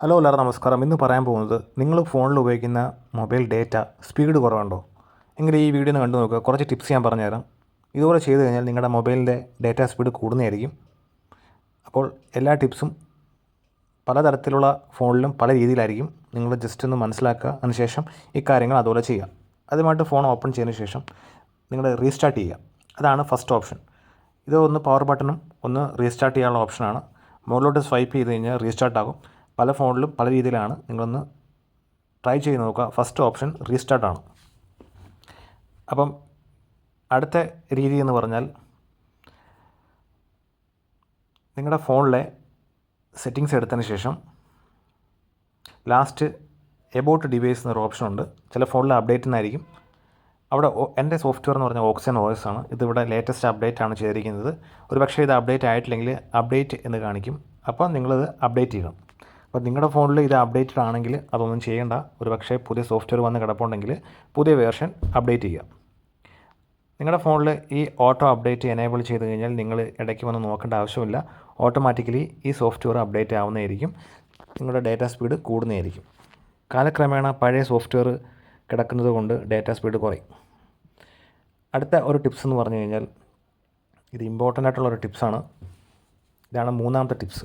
Hello എല്ലാവരും നമസ്കാരം. ഇന്ന് പറയാൻ പോകുന്നത് നിങ്ങൾ ഫോണിൽ ഉപയോഗിക്കുന്ന മൊബൈൽ ഡേറ്റ സ്പീഡ് കുറവുണ്ടോ? എങ്കിൽ ഈ വീഡിയോ കണ്ടു നോക്കുക. കുറച്ച് ടിപ്സ് ഞാൻ പറഞ്ഞുതരാം ഇതുപോലെ ചെയ്തു കഴിഞ്ഞാൽ നിങ്ങളുടെ മൊബൈലിന്റെ ഡേറ്റ സ്പീഡ് കൂടുന്നതായിരിക്കും. അപ്പോൾ എല്ലാ ടിപ്സും പലതരത്തിലുള്ള ഫോണിലും പല രീതിയിലായിരിക്കും. നിങ്ങൾ ജസ്റ്റ് ഒന്ന് മനസ്സിലാക്കുക. അതിനുശേഷം ഈ കാര്യങ്ങൾ അതുപോലെ ചെയ്യുക. ആദ്യമായിട്ട് ഫോൺ ഓപ്പൺ ചെയ്തതിന് ശേഷം നിങ്ങൾ റീസ്റ്റാർട്ട് ചെയ്യുക. അതാണ് ഫസ്റ്റ് ഓപ്ഷൻ ഇത് ഒന്ന് പവർ ബട്ടണും ഒന്ന് റീസ്റ്റാർട്ട് ചെയ്യാനുള്ള ഓപ്ഷനാണ് മുകളിലോട്ട് സ്വൈപ്പ് ചെയ്ത് കഴിഞ്ഞാൽ റീസ്റ്റാർട്ട് ആകും. പല ഫോണിലും പല രീതിയിലാണ് നിങ്ങളൊന്ന് ട്രൈ ചെയ്ത് നോക്കുക. ഫസ്റ്റ് ഓപ്ഷൻ റീസ്റ്റാർട്ടാണ് അപ്പം അടുത്ത രീതി എന്ന് പറഞ്ഞാൽ നിങ്ങളുടെ ഫോണിലെ സെറ്റിങ്സ് എടുത്തതിന് ശേഷം ലാസ്റ്റ് എബൌട്ട് ഡിവൈസ് എന്നൊരു ഓപ്ഷൻ ഉണ്ട്. ചില ഫോണിൽ അപ്ഡേറ്റ് എന്നായിരിക്കും അവിടെ എന്റെ സോഫ്റ്റ്വെയർ എന്ന് പറഞ്ഞാൽ ഓക്സിജൻ ഓയസ് ആണ്. ഇതിവിടെ ലേറ്റസ്റ്റ് അപ്ഡേറ്റ് ആണ് ചെയ്തിരിക്കുന്നത്. ഒരു പക്ഷേ ഇത് അപ്ഡേറ്റ് ആയിട്ടില്ലെങ്കിൽ അപ്ഡേറ്റ് എന്ന് കാണിക്കും. അപ്പോൾ നിങ്ങളിത് അപ്ഡേറ്റ് ചെയ്യണം. അപ്പോൾ നിങ്ങളുടെ ഫോണിൽ ഇത് അപ്ഡേറ്റഡ് ആണെങ്കിൽ അതൊന്നും ചെയ്യേണ്ട. ഒരു പക്ഷേ പുതിയ സോഫ്റ്റ്വെയർ വന്ന് കിടപ്പുണ്ടെങ്കിൽ പുതിയ വേർഷൻ അപ്ഡേറ്റ് ചെയ്യുക. നിങ്ങളുടെ ഫോണിൽ ഈ ഓട്ടോ അപ്ഡേറ്റ് എനേബിൾ ചെയ്ത് കഴിഞ്ഞാൽ നിങ്ങൾ ഇടയ്ക്ക് വന്ന് നോക്കേണ്ട ആവശ്യമില്ല. ഓട്ടോമാറ്റിക്കലി ഈ സോഫ്റ്റ്വെയർ അപ്ഡേറ്റ് ആവുന്നതായിരിക്കും. നിങ്ങളുടെ ഡാറ്റ സ്പീഡ് കൂടുന്നതായിരിക്കും. കാലക്രമേണ പഴയ സോഫ്റ്റ്വെയർ കിടക്കുന്നത് കൊണ്ട് ഡാറ്റ സ്പീഡ് കുറയും. അടുത്ത ഒരു ടിപ്സ് എന്ന് പറഞ്ഞു കഴിഞ്ഞാൽ ഇത് ഇമ്പോർട്ടന്റ് ആയിട്ടുള്ള ഒരു ടിപ്സാണ് ഇതാണ് മൂന്നാമത്തെ ടിപ്സ്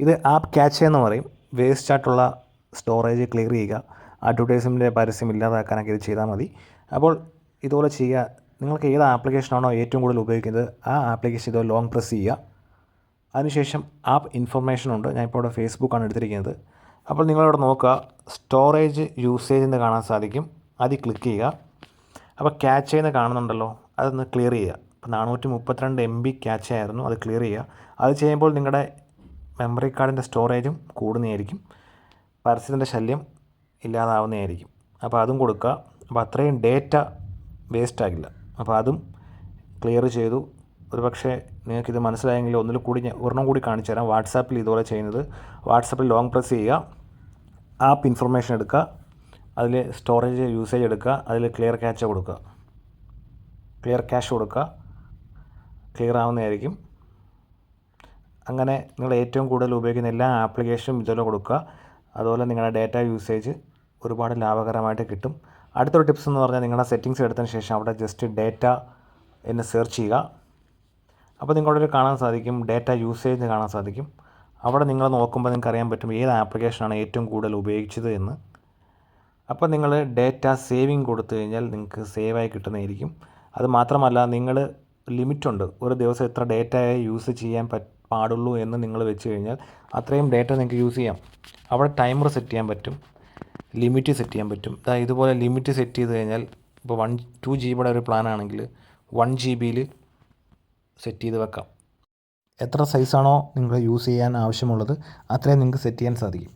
ഇത് ആപ്പ് ക്യാച്ച് എന്ന് പറയും. വേസ്റ്റ് ആയിട്ടുള്ള സ്റ്റോറേജ് ക്ലിയർ ചെയ്യുക. അഡ്വർടൈസ്മെന്റിന്റെ പരസ്യം ഇല്ലാതാക്കാനൊക്കെ ഇത് ചെയ്താൽ മതി. അപ്പോൾ ഇതുപോലെ ചെയ്യുക. നിങ്ങൾക്ക് ഏത് ആപ്ലിക്കേഷനാണോ ഏറ്റവും കൂടുതൽ ഉപയോഗിക്കുന്നത് ആ ആപ്ലിക്കേഷൻ ഇത് ലോങ് പ്രസ് ചെയ്യുക. അതിനുശേഷം ആപ്പ് ഇൻഫർമേഷൻ ഉണ്ട്. ഞാൻ ഞാനിപ്പോൾ ഇവിടെ ഫേസ്ബുക്കാണ് എടുത്തിരിക്കുന്നത്. അപ്പോൾ നിങ്ങളിവിടെ നോക്കുക. സ്റ്റോറേജ് യൂസേജ് എന്ന് കാണാൻ സാധിക്കും. അതിൽ ക്ലിക്ക് ചെയ്യുക. അപ്പോൾ ക്യാച്ച് എന്ന് കാണുന്നുണ്ടല്ലോ. അതൊന്ന് ക്ലിയർ ചെയ്യുക. അപ്പോൾ നാനൂറ്റി മുപ്പത്തിരണ്ട് എം ബി ക്യാച്ച് ആയിരുന്നു. അത് ക്ലിയർ ചെയ്യുക. അത് ചെയ്യുമ്പോൾ നിങ്ങളുടെ മെമ്മറി കാർഡിന്റെ സ്റ്റോറേജും കൂടുന്നതായിരിക്കും. പരസ്യത്തിന്റെ ശല്യം ഇല്ലാതാവുന്നതായിരിക്കും. അപ്പോൾ അതും കൊടുക്കുക. അപ്പോൾ അത്രയും ഡേറ്റ വേസ്റ്റ് ആകില്ല. അപ്പോൾ അതും ക്ലിയർ ചെയ്തു. ഒരു പക്ഷേ നിങ്ങൾക്കിത് മനസ്സിലായെങ്കിൽ ഒന്നിൽ കൂടി ഒരെണ്ണം കൂടി കാണിച്ചു തരാം. വാട്സാപ്പിൽ ഇതുപോലെ ചെയ്യുന്നത്. വാട്സാപ്പിൽ ലോങ് പ്രസ് ചെയ്യുക. ആപ്പ് ഇൻഫർമേഷൻ എടുക്കുക. അതിൽ സ്റ്റോറേജ് യൂസേജ് എടുക്കുക. അതിൽ ക്ലിയർ ക്യാച്ച് കൊടുക്കുക. ക്ലിയർ ക്യാഷ് കൊടുക്കുക. ക്ലിയർ ആവുന്നതായിരിക്കും. അങ്ങനെ നിങ്ങൾ ഏറ്റവും കൂടുതൽ ഉപയോഗിക്കുന്ന എല്ലാ ആപ്ലിക്കേഷനും ഇതുപോലെ കൊടുക്കുക. അതുപോലെ നിങ്ങളുടെ ഡാറ്റ യൂസേജ് ഒരുപാട് ലാഭകരമായിട്ട് കിട്ടും. അടുത്തൊരു ടിപ്സ് എന്ന് പറഞ്ഞാൽ നിങ്ങളുടെ സെറ്റിങ്സ് എടുത്തതിന് ശേഷം അവിടെ ജസ്റ്റ് ഡേറ്റ എന്ന് സെർച്ച് ചെയ്യുക. അപ്പോൾ നിങ്ങളുടെ കാണാൻ സാധിക്കും ഡേറ്റ യൂസേജ് കാണാൻ സാധിക്കും. അവിടെ നിങ്ങൾ നോക്കുമ്പോൾ നിങ്ങൾക്ക് അറിയാൻ പറ്റും ഏത് ആപ്ലിക്കേഷനാണ് ഏറ്റവും കൂടുതൽ ഉപയോഗിച്ചത് എന്ന്. അപ്പോൾ നിങ്ങൾ ഡേറ്റ സേവിങ് കൊടുത്തു കഴിഞ്ഞാൽ നിങ്ങൾക്ക് സേവായി കിട്ടുന്നതായിരിക്കും. അത് മാത്രമല്ല നിങ്ങൾ ലിമിറ്റുണ്ട് ഒരു ദിവസം എത്ര ഡേറ്റ യൂസ് ചെയ്യാൻ പറ്റ പാടുള്ളൂ എന്ന് നിങ്ങൾ വെച്ച് കഴിഞ്ഞാൽ അത്രയും ഡേറ്റ നിങ്ങൾക്ക് യൂസ് ചെയ്യാം. അവിടെ ടൈമർ സെറ്റ് ചെയ്യാൻ പറ്റും. ലിമിറ്റ് സെറ്റ് ചെയ്യാൻ പറ്റും. ദാ ഇതുപോലെ ലിമിറ്റ് സെറ്റ് ചെയ്ത് കഴിഞ്ഞാൽ ഇപ്പോൾ വൺ ടു ജി ബിയുടെ ഒരു പ്ലാൻ ആണെങ്കിൽ വൺ ജി ബിയിൽ സെറ്റ് ചെയ്ത് വെക്കാം. എത്ര സൈസാണോ നിങ്ങൾ യൂസ് ചെയ്യാൻ ആവശ്യമുള്ളത് അത്രയും നിങ്ങൾക്ക് സെറ്റ് ചെയ്യാൻ സാധിക്കും.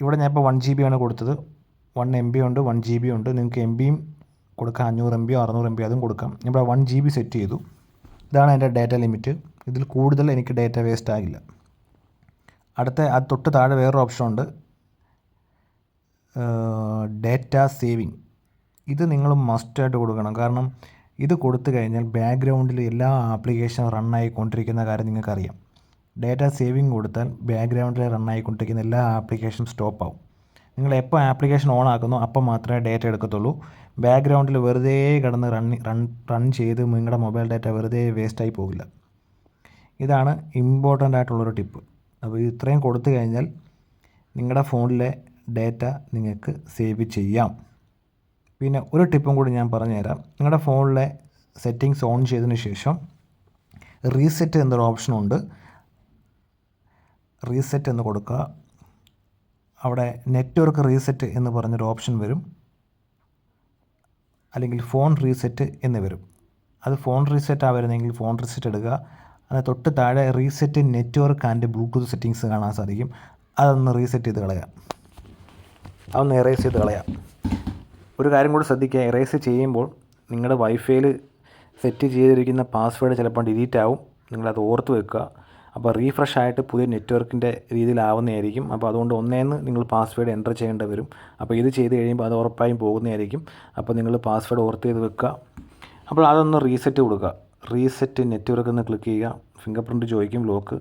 ഇവിടെ ഞാൻ ഇപ്പോൾ വൺ ജി ബി ആണ് കൊടുത്തത്. വൺ എം ബി ഉണ്ട് വൺ ജി ബി ഉണ്ട്. നിങ്ങൾക്ക് എം ബിയും കൊടുക്കാം. അഞ്ഞൂറ് എം ബിയോ അറുന്നൂറ് എം ബി അതും കൊടുക്കാം. ഇവിടെ വൺ ജി ബി സെറ്റ് ചെയ്തു. ഇതാണ് എന്റെ ഡാറ്റ ലിമിറ്റ് ഇതിൽ കൂടുതൽ എനിക്ക് ഡേറ്റ വേസ്റ്റ് ആകില്ല അടുത്ത ആ തൊട്ട് താഴെ വേറൊരു ഓപ്ഷൻ ഉണ്ട്. Data saving. ഇത് നിങ്ങൾ മസ്റ്റായിട്ട് കൊടുക്കണം. കാരണം ഇത് കൊടുത്തു കഴിഞ്ഞാൽ ബാക്ക്ഗ്രൗണ്ടിൽ എല്ലാ ആപ്ലിക്കേഷനും റണ്ണായിക്കൊണ്ടിരിക്കുന്ന കാര്യം നിങ്ങൾക്കറിയാം. ഡേറ്റ സേവിങ് കൊടുത്താൽ ബാക്ക്ഗ്രൗണ്ടിൽ റൺ റണ്ണായിക്കൊണ്ടിരിക്കുന്ന എല്ലാ ആപ്ലിക്കേഷനും സ്റ്റോപ്പ് ആവും നിങ്ങൾ എപ്പോൾ ആപ്ലിക്കേഷൻ ഓൺ ആക്കുന്നു അപ്പോൾ മാത്രമേ ഡേറ്റ എടുക്കത്തുള്ളൂ. ബാക്ക്ഗ്രൗണ്ടിൽ വെറുതെ കിടന്ന് റൺ റൺ റൺ ചെയ്ത് നിങ്ങളുടെ മൊബൈൽ ഡേറ്റ വെറുതെ വേസ്റ്റായി പോകില്ല. ഇതാണ് ഇമ്പോർട്ടന്റ് ആയിട്ടുള്ളൊരു ടിപ്പ് അപ്പോൾ ഇത് ഇത്രയും കൊടുത്തു കഴിഞ്ഞാൽ നിങ്ങളുടെ ഫോണിലെ ഡേറ്റ നിങ്ങൾക്ക് സേവ് ചെയ്യാം. പിന്നെ ഒരു ടിപ്പും കൂടി ഞാൻ പറഞ്ഞുതരാം. നിങ്ങളുടെ ഫോണിലെ സെറ്റിങ്സ് ഓൺ ചെയ്തതിന് ശേഷം റീസെറ്റ് എന്നൊരു ഓപ്ഷനുണ്ട് റീസെറ്റ് എന്ന് കൊടുക്കുക അവിടെ നെറ്റ്വർക്ക് റീസെറ്റ് എന്ന് പറഞ്ഞൊരു ഓപ്ഷൻ വരും. അല്ലെങ്കിൽ ഫോൺ റീസെറ്റ് എന്ന് വരും. അത് ഫോൺ റീസെറ്റ് ആവരുന്നെങ്കിൽ ഫോൺ റീസെറ്റ് എടുക്കുക അത് തൊട്ട് താഴെ reset network and bluetooth settings കാണാൻ സാധിക്കും. അതൊന്ന് റീസെറ്റ് ചെയ്ത് കളയാം. അതൊന്ന് എറേസ് ചെയ്ത് കളയാം. ഒരു കാര്യം കൂടി ശ്രദ്ധിക്കുക. എറേസ് ചെയ്യുമ്പോൾ നിങ്ങളുടെ വൈഫൈയിൽ സെറ്റ് ചെയ്തിരിക്കുന്ന പാസ്വേഡ് ചിലപ്പോൾ ഡിലീറ്റ് ആവും. നിങ്ങളത് ഓർത്ത് വെക്കുക. അപ്പോൾ റീഫ്രഷ് ആയിട്ട് പുതിയ നെറ്റ്വർക്കിന്റെ രീതിയിലാവുന്നതായിരിക്കും. അപ്പോൾ അതുകൊണ്ട് ഒന്നേന്ന് നിങ്ങൾ പാസ്വേഡ് എന്റർ ചെയ്യേണ്ടി വരും. അപ്പോൾ ഇത് ചെയ്ത് കഴിയുമ്പോൾ അത് ഉറപ്പായും പോകുന്നതായിരിക്കും. അപ്പോൾ നിങ്ങൾ പാസ്വേഡ് ഓർത്ത് ചെയ്ത് വെക്കുക. അപ്പോൾ അതൊന്ന് റീസെറ്റ് കൊടുക്കുക. റീസെറ്റ് നെറ്റ്വർക്ക് എന്ന് ക്ലിക്ക് ചെയ്യുക. ഫിംഗർ പ്രിന്റ് ചോദിക്കും ലോക്ക്.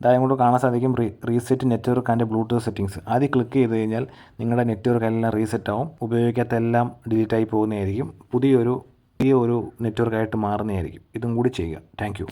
ഇതായത് കൊണ്ട് കാണാൻ സാധിക്കും re reset network and bluetooth settings. ആദ്യം ക്ലിക്ക് ചെയ്ത് കഴിഞ്ഞാൽ നിങ്ങളുടെ നെറ്റ്വർക്ക് എല്ലാം റീസെറ്റ് ആവും. ഉപയോഗിക്കാത്ത എല്ലാം ഡിലീറ്റ് ആയി പോകുന്നതായിരിക്കും. പുതിയൊരു പുതിയ ഒരു നെറ്റ്വർക്കായിട്ട് മാറുന്നതായിരിക്കും. ഇതും കൂടി ചെയ്യുക. താങ്ക്